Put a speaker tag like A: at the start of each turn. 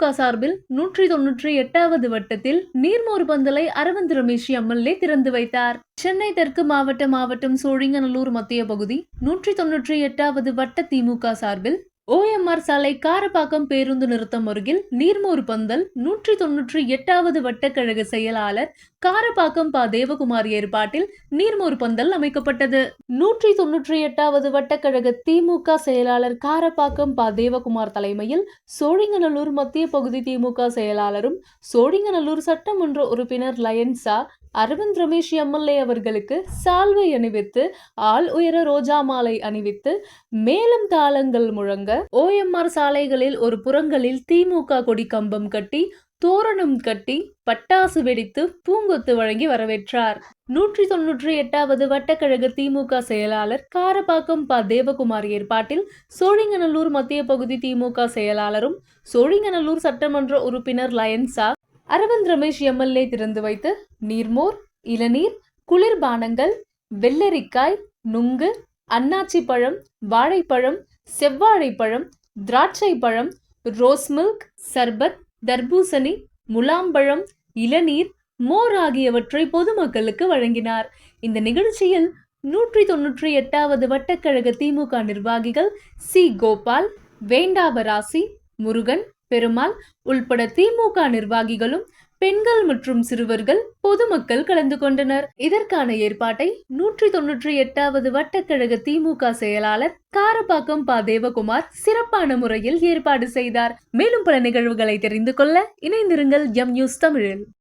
A: திமுக சார்பில் நூற்றி தொன்னூற்றி எட்டாவது வட்டத்தில் நீர்மோர் பந்தலை அரவிந்த் ரமேஷ் எம்எல்ஏ திறந்து வைத்தார். சென்னை தெற்கு மாவட்ட மாவட்டம் சோழிங்கநல்லூர் மத்திய பகுதி நூற்றி தொன்னூற்றி எட்டாவது வட்ட திமுக சார்பில் ஓஎம்ஆர் சாலை காரப்பாக்கம் பேருந்து நிறுத்தம் அருகில் நீர்மோர் பந்தல் நூற்றி தொன்னூற்றி எட்டாவது வட்டக்கழக செயலாளர் காரப்பாக்கம் பா. தேவகுமார் ஏற்பாட்டில் நீர்மோர் பந்தல் அமைக்கப்பட்டது. நூற்றி தொன்னூற்றி எட்டாவது வட்டக்கழக திமுக செயலாளர் காரப்பாக்கம் பா. தேவகுமார் தலைமையில் சோழிங்கநல்லூர் மத்திய பகுதி திமுக செயலாளரும் சோழிங்கநல்லூர் சட்டமன்ற உறுப்பினர் லயன்சா அரவிந்த் ரமேஷ் எம்எல்ஏ அவர்களுக்கு சால்வை அணிவித்து ஆள் உயர ரோஜா மாலை அணிவித்து மேலும் தாளங்கள் முழங்க ஓஎம்ஆர் சாலைகளில் ஒரு புறங்களில் திமுக கொடி கம்பம் கட்டி தோரணம் கட்டி பட்டாசு வெடித்து பூங்கொத்து வழங்கி வரவேற்றார். நூற்றி தொன்னூற்றி எட்டாவது வட்டக்கழக திமுக செயலாளர் காரப்பாக்கம் ப. தேவகுமார் ஏற்பாட்டில் சோழிங்கநல்லூர் மத்திய பகுதி திமுக செயலாளரும் சோழிங்கநல்லூர் சட்டமன்ற உறுப்பினர் லயன்சா அரவிந்த் ரமேஷ் எம்எல்ஏ திறந்து வைத்து நீர்மோர் இளநீர் குளிர்பானங்கள் வெள்ளரிக்காய் நுங்கு அன்னாச்சி பழம் வாழைப்பழம் செவ்வாழைப்பழம் திராட்சை பழம் ரோஸ் மில்க் சர்பத் தர்பூசணி முலாம்பழம் இளநீர் மோர் ஆகியவற்றை பொதுமக்களுக்கு வழங்கினார். இந்த நிகழ்ச்சியில் நூற்றி தொன்னூற்றி எட்டாவது வட்டக்கழக திமுக நிர்வாகிகள் சி. கோபால் வேண்டாவராசி முருகன் பெருமாள் உள்பட திமுக நிர்வாகிகளும் பெண்கள் மற்றும் சிறுவர்கள் பொதுமக்கள் கலந்து கொண்டனர். இதற்கான ஏற்பாட்டை நூற்றி தொன்னூற்றி எட்டாவது வட்டக்கழக திமுக செயலாளர் காரப்பாக்கம் பா. தேவகுமார் சிறப்பான முறையில் ஏற்பாடு செய்தார். மேலும் பல நிகழ்வுகளை தெரிந்து கொள்ள இணைந்திருங்கள் எம் நியூஸ் தமிழில்.